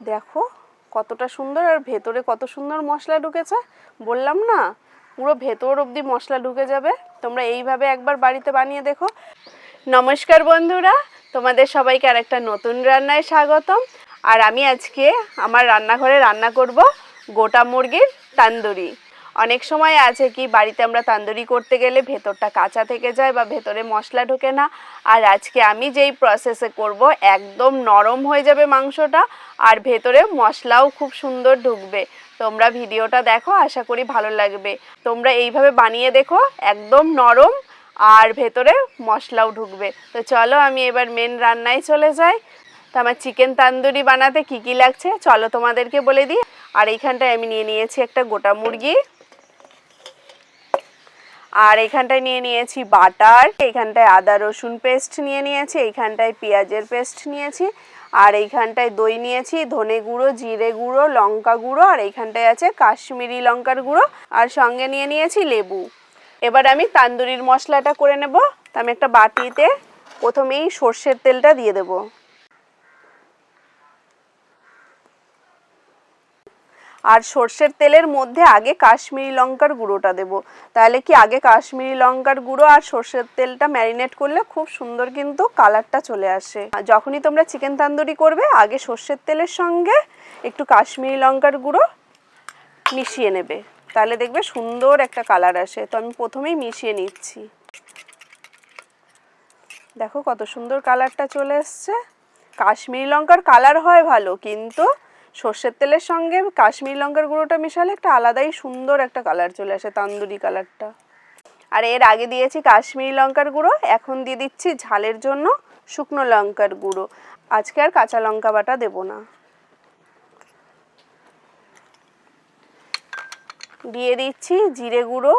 দেখো, কতটা সুন্দর আর ভেতরে কত সুন্দর মশলা ঢুকেছে। বললাম না, পুরো ভেতর অবধি মশলা ঢুকে যাবে। তোমরা এইভাবে একবার বাড়িতে বানিয়ে দেখো। নমস্কার বন্ধুরা, তোমাদের সবাইকে আর একটা নতুন রান্নায় স্বাগতম। আর আমি আজকে আমার রান্নাঘরে রান্না করব গোটা মুরগির তান্দুরি। অনেক সময় আছে কি, বাড়িতে আমরা তান্দুরি করতে গেলে ভেতরটা কাঁচা থেকে যায় বা ভেতরে মশলা ঢোকে না। আর আজকে আমি যেই প্রসেসে করব, একদম নরম হয়ে যাবে মাংসটা আর ভেতরে মশলাও খুব সুন্দর ঢুকবে। তোমরা ভিডিওটা দেখো, আশা করি ভালো লাগবে। তোমরা এইভাবে বানিয়ে দেখো, একদম নরম আর ভেতরে মশলাও ঢুকবে। তো চলো, আমি এবার মেন রান্নায় চলে যাই। তো আমার চিকেন তান্দুরি বানাতে কি কি লাগছে, চলো তোমাদেরকে বলে দিই। আর এইখানটায় আমি নিয়ে নিয়েছি একটা গোটা মুরগি। আর এখানটায় নিয়ে নিয়েছি বাটার এইখানটায় আদা রসুন পেস্ট নিয়ে নিয়েছি এইখানটায় পেঁয়াজের পেস্ট নিয়েছি, আর এইখানটায় দই নিয়েছি, ধনে গুঁড়ো, জিরে গুঁড়ো, লঙ্কা গুঁড়ো, আর এইখানটায় আছে কাশ্মীরি লঙ্কার গুঁড়ো, আর সঙ্গে নিয়ে নিয়েছি লেবু। এবার আমি তান্দুরির মশলাটা করে নেব। আমি একটা বাটিতে প্রথমেই সর্ষের তেলটা দিয়ে দেবো। আর সর্ষের তেলের মধ্যে আগে কাশ্মীরি লঙ্কার গুঁড়োটা দেবো। তাহলে কি আগে কাশ্মীরি লঙ্কার গুঁড়ো আর সর্ষের তেলটা ম্যারিনেট করলে খুব সুন্দর কিন্তু কালারটা চলে আসে। যখনই তোমরা চিকেন তান্দুরি করবে, আগে সর্ষের তেলের সঙ্গে একটু কাশ্মীরি লঙ্কার গুঁড়ো মিশিয়ে নেবে। তাহলে দেখবে সুন্দর একটা কালার আসে। তো আমি প্রথমেই মিশিয়ে নিচ্ছি। দেখো কত সুন্দর কালারটা চলে এসছে। কাশ্মীরি লঙ্কার কালার হয় ভালো, কিন্তু সর্ষের তেলের সঙ্গে কাশ্মীর লঙ্কার গুঁড়োটা মেশালে একটা আলাদাই সুন্দর একটা কালার চলে আসে, তান্দুরি কালারটা আর এর আগে দিয়েছি কাশ্মীরি লঙ্কার গুঁড়ো, এখন দিয়ে দিচ্ছি ঝালের জন্য শুকনো লঙ্কার গুঁড়ো। আজকে আর কাঁচা লঙ্কা বাটা দেবো না। দিয়ে দিচ্ছি জিরে গুঁড়ো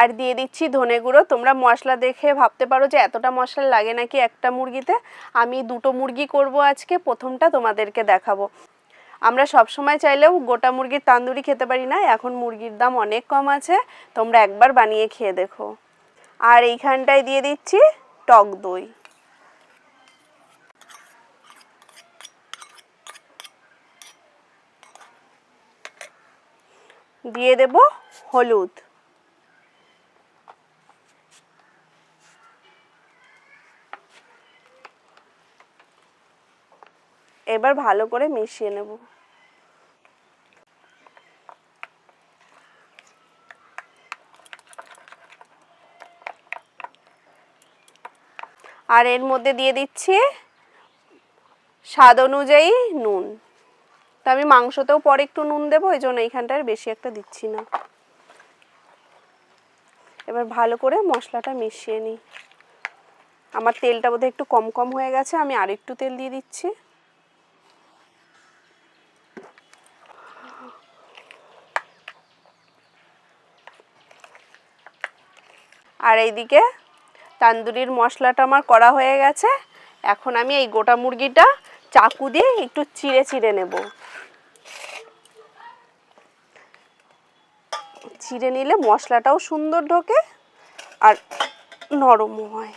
আর দিয়ে দিচ্ছি ধনে গুঁড়ো। তোমরা মশলা দেখে ভাবতে পারো যে এতটা মশলা লাগে নাকি একটা মুরগিতে। আমি দুটো মুরগি করব আজকে, প্রথমটা তোমাদেরকে দেখাবো। আমরা সব সময় চাইলেও গোটা মুরগির তান্দুরি খেতে পারি না, এখন মুরগির দাম অনেক কম আছে। তোমরা একবার বানিয়ে খেয়ে দেখো। আর এইখানটায় দিয়ে দিচ্ছি টক দই। দিয়ে দেব হলুদ। এবার ভালো করে মিশিয়ে নেব। আর এর মধ্যে দিয়ে দিচ্ছি স্বাদ অনুযায়ী নুন। তো আমি মাংসতেও পরে একটু নুন দেবো ওই জন্য এইখানটার বেশি একটা দিচ্ছি না। এবার ভালো করে মশলাটা মিশিয়ে নিই। আমার তেলটা বোধহয় একটু কম কম হয়ে গেছে, আমি আর একটু তেল দিয়ে দিচ্ছি। আর এইদিকে তান্দুরির মশলাটা আমার করা হয়ে গেছে। এখন আমি এই গোটা মুরগিটা চাকু দিয়ে একটু চিড়ে চিড়ে নেব। চিড়ে নিলে মশলাটাও সুন্দর ঢোকে আর নরমও হয়।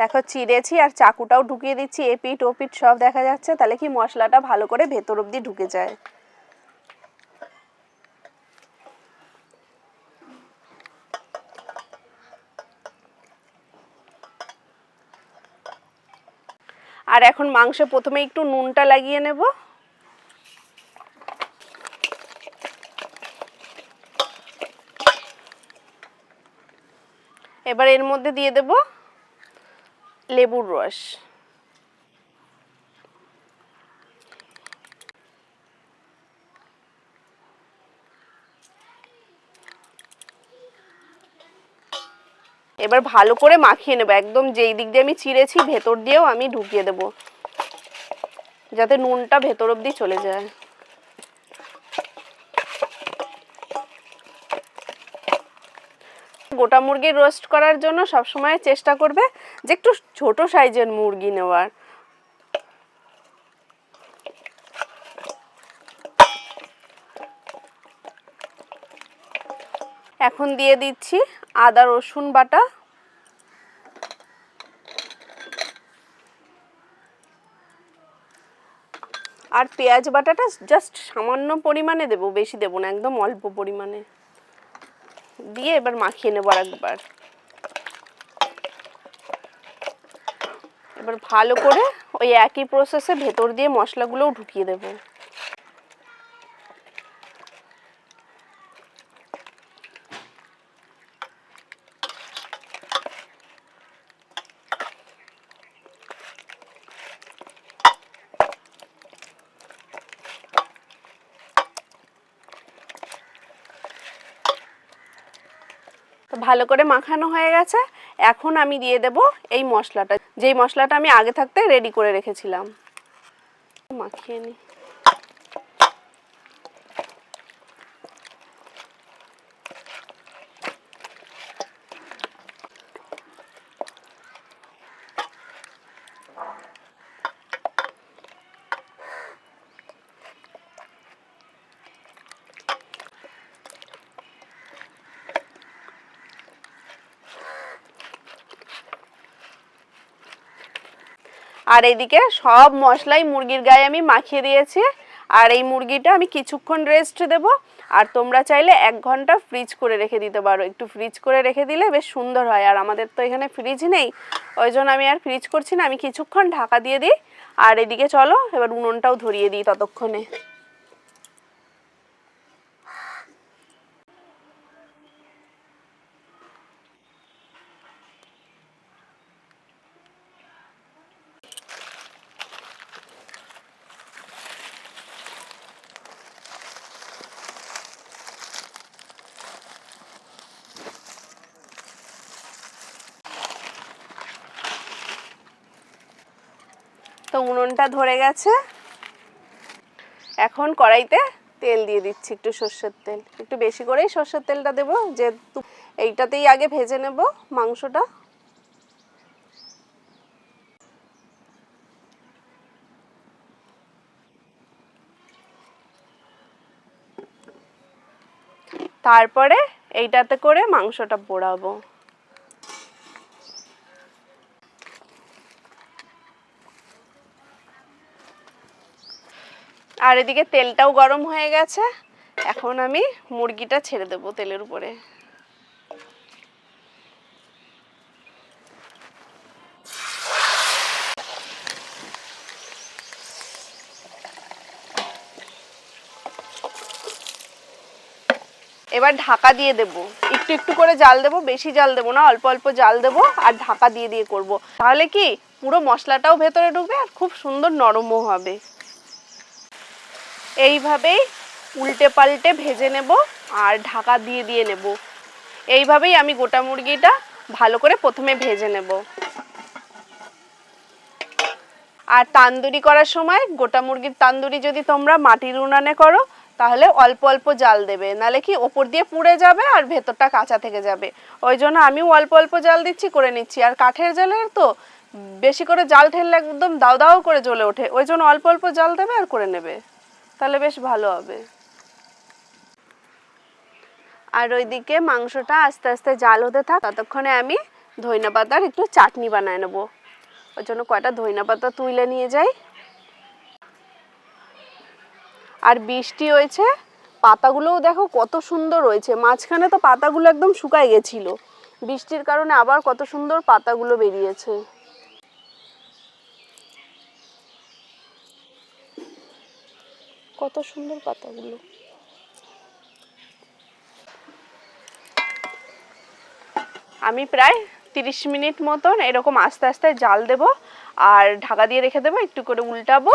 দেখো চিড়েছি আর চাকুটাও ঢুকিয়ে দিচ্ছি এপিট ওপিট সব দেখা যাচ্ছে, তাহলে কি মশলাটা ভালো করে ভেতর অবধি ঢুকে যায়? আর এখন মাংসে প্রথমে একটু নুনটা লাগিয়ে নেব। এবার এর মধ্যে দিয়ে দেব লেবুর রস। এবার ভালো করে মাখিয়ে নেব, একদম যেই দিক দিয়ে আমি চিড়েছি ভেতর দিয়েও আমি ঢুকিয়ে দেবো, যাতে নুনটা ভেতর অবধি চলে যায়। গোটা মুরগি রোস্ট করার জন্য সবসময় চেষ্টা করবে যে একটু ছোট সাইজের মুরগি নেওয়ার। এখন দিয়ে দিচ্ছি আদা, রসুন বাটা। আর পেঁয়াজ বাটাটা জাস্ট সামান্য পরিমাণে দেবো, বেশি দেবো না, একদম অল্প পরিমাণে। দিয়ে এবার মাখিয়ে নেব একবার এবার ভালো করে ওই একই প্রসেসে ভেতর দিয়ে মশলাগুলোও ঢুকিয়ে দেবো। ভালো করে মাখানো হয়ে গেছে। এখন আমি দিয়ে দেব এই মশলাটা। যেই মশলাটা আমি আগে থাকতে রেডি করে রেখেছিলাম। মাখিয়ে নিই আর এইদিকে সব মশলাই মুরগির গায়ে আমি মাখিয়ে দিয়েছি। আর এই মুরগিটা আমি কিছুক্ষণ রেস্ট দেব। আর তোমরা চাইলে এক ঘণ্টা ফ্রিজ করে রেখে দিতে পারো। একটু ফ্রিজ করে রেখে দিলে বেশ সুন্দর হয়। আর আমাদের তো এখানে ফ্রিজ নেই। ওই জন্য আমি আর ফ্রিজ করছি না। আমি কিছুক্ষণ ঢাকা দিয়ে দিই। আর এদিকে চলো, এবার উনুনটাও ধরিয়ে দিই ততক্ষণে। তো উনুনটা ধরে গেছে। এখন কড়াইতে তেল দিয়ে দিচ্ছি একটু সর্ষের তেল। একটু বেশি করেই সর্ষের তেলটা দেবো, যেহেতু এইটাতেই আগে ভেজে নেব মাংসটা। তারপরে এইটাতে করে মাংসটা পোড়াবো। আর এদিকে তেলটাও গরম হয়ে গেছে। এখন আমি মুরগিটা ছেড়ে দেবো তেলের উপরে। এবার ঢাকা দিয়ে দেব। একটু একটু করে জাল দেব, বেশি জাল দেবো না, অল্প অল্প জাল দেব আর ঢাকা দিয়ে দিয়ে করব। তাহলে কি পুরো মশলাটাও ভেতরে ঢুকবে আর খুব সুন্দর নরমও হবে। এইভাবেই উল্টে পাল্টে ভেজে নেব আর ঢাকা দিয়ে দিয়ে নেব। এইভাবেই আমি গোটা মুরগিটা ভালো করে প্রথমে ভেজে নেব। আর তান্দুরি করার সময় গোটা মুরগির তান্দুরি যদি তোমরা মাটির উনানে করো, তাহলে অল্প অল্প জাল দেবে। নালে কি ওপর দিয়ে পুড়ে যাবে আর ভেতরটা কাঁচা থেকে যাবে। ওই জন্য আমিও অল্প অল্প জাল দিচ্ছি, করে নিচ্ছি। আর কাঠের জালের তো বেশি করে জাল ঠেললে একদম দাও দাও করে জ্বলে ওঠে। ওই জন্য অল্প অল্প জাল দেবে আর করে নেবে। তাহলে বেশ ভালো হবে। আর ওইদিকে মাংসটা আস্তে আস্তে জাল হতে থাক, ততক্ষণে আমি ধইনা পাতার একটু চাটনি বানায় নেব। ওই জন্য কয়টা ধইনা পাতা তুলে নিয়ে যাই। আর বৃষ্টি হয়েছে, পাতাগুলোও দেখো কত সুন্দর রয়েছে মাঝখানে তো পাতাগুলো একদম শুকায় গেছিল। বৃষ্টির কারণে আবার কত সুন্দর পাতাগুলো বেরিয়েছে। কত সুন্দর পাতাগুলো। আমি প্রায় তিরিশ মিনিট মতন এরকম আস্তে আস্তে জাল দেব আর ঢাকা দিয়ে রেখে দেবো, একটু করে উল্টাবো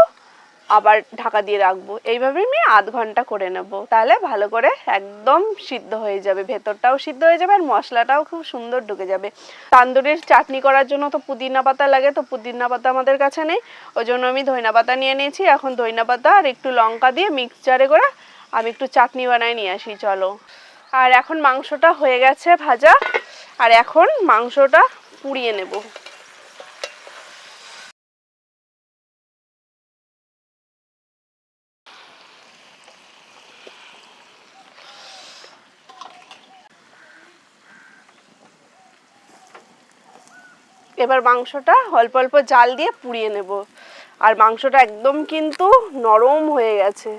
আবার ঢাকা দিয়ে রাখব। এইভাবে আমি আধ ঘণ্টা করে নেব। তাহলে ভালো করে একদম সিদ্ধ হয়ে যাবে, ভেতরটাও সিদ্ধ হয়ে যাবে আর মশলাটাও খুব সুন্দর ঢুকে যাবে। তান্দুরির চাটনি করার জন্য তো পুদিনা পাতা লাগে, তো পুদিনা পাতা আমাদের কাছে নেই। ওই জন্য আমি ধইনা পাতা নিয়ে নিয়েছি। এখন ধইনা পাতা আর একটু লঙ্কা দিয়ে মিক্সচারে করে আমি একটু চাটনি বানাই নিয়ে আসি, চলো। আর এখন মাংসটা হয়ে গেছে ভাজা। আর এখন মাংসটা পুড়িয়ে নেব। এবার মাংসটা অল্প অল্প জাল দিয়ে পুড়িয়ে নেব। আর মাংসটা একদম কিন্তু নরম হয়ে গেছে।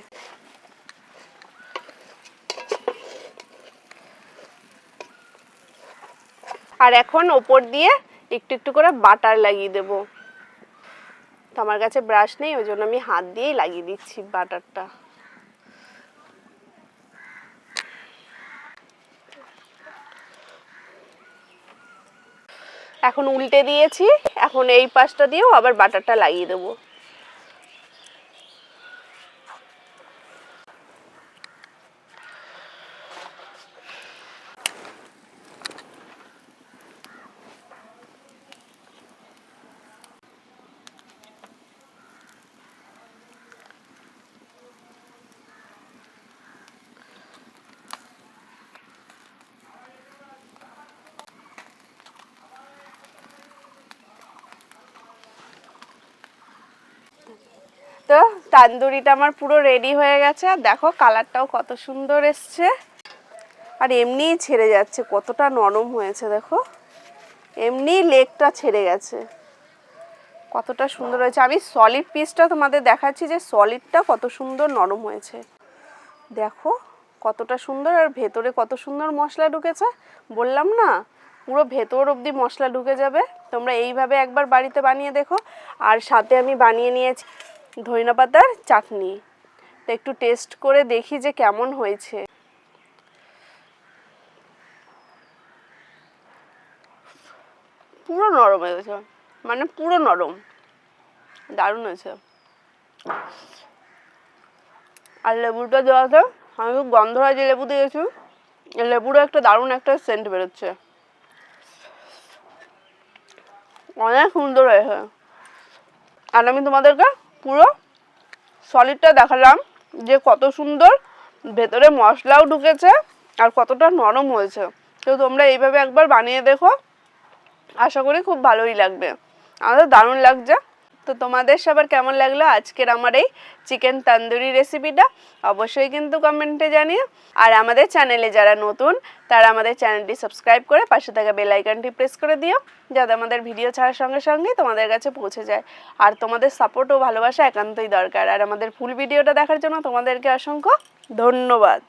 আর এখন ওপর দিয়ে একটু একটু করে বাটার লাগিয়ে দেব। তো আমার কাছে ব্রাশ নেই, ওই জন্য আমি হাত দিয়েই লাগিয়ে দিচ্ছি বাটারটা। এখন উল্টে দিয়েছি এখন এই পাশটা দিয়েও আবার বাটারটা লাগিয়ে দেবো। তো তান্দুরিটা আমার পুরো রেডি হয়ে গেছে। আর দেখো কালারটাও কত সুন্দর এসছে। আর এমনিই ছেড়ে যাচ্ছে, কতটা নরম হয়েছে দেখো। এমনি লেগটা ছেড়ে গেছে। কতটা সুন্দর হয়েছে। আমি সলিড পিসটা তোমাদের দেখাচ্ছি যে সলিডটা কত সুন্দর নরম হয়েছে। দেখো কতটা সুন্দর আর ভেতরে কত সুন্দর মশলা ঢুকেছে। বললাম না, পুরো ভেতর অবধি মশলা ঢুকে যাবে। তোমরা এইভাবে একবার বাড়িতে বানিয়ে দেখো। আর সাথে আমি বানিয়ে নিয়েছি ধইনা পাতার চাটনি। তো একটু টেস্ট করে দেখি যে কেমন হয়েছে। পুরো নরম হয়েছে মানে পুরো নরম। দারুণ হয়েছে। আর লেবুটা দেওয়াতে আমি খুব গন্ধরাজ লেবু দিয়েছি। লেবুরও একটা দারুণ একটা সেন্ট বেরোচ্ছে। অনেক সুন্দর হয়েছে। আর আমি তোমাদেরকে পুরো সলিডটা দেখালাম যে কত সুন্দর ভেতরে মশলাও ঢুকেছে আর কতটা নরম হয়েছে। তো তোমরা এইভাবে একবার বানিয়ে দেখো। আশা করি খুব ভালোই লাগবে। আমাদের দারুণ লাগছে। তো তোমাদের সবার কেমন লাগল আজকের আমার এই চিকেন তন্দুরি রেসিপিটা অবশ্যই কিন্তু কমেন্টে জানিও। আর আমাদের চ্যানেলে যারা নতুন, তারা আমাদের চ্যানেলটি সাবস্ক্রাইব করে পাশে থাকা বেল আইকনটি প্রেস করে দিও, যাতে আমাদের ভিডিও ছাড়ার সঙ্গে সঙ্গে তোমাদের কাছে পৌঁছে যায়। আর তোমাদের সাপোর্ট ও ভালোবাসা একান্তই দরকার। আর আমাদের ফুল ভিডিওটা দেখার জন্য তোমাদেরকে অসংখ্য ধন্যবাদ।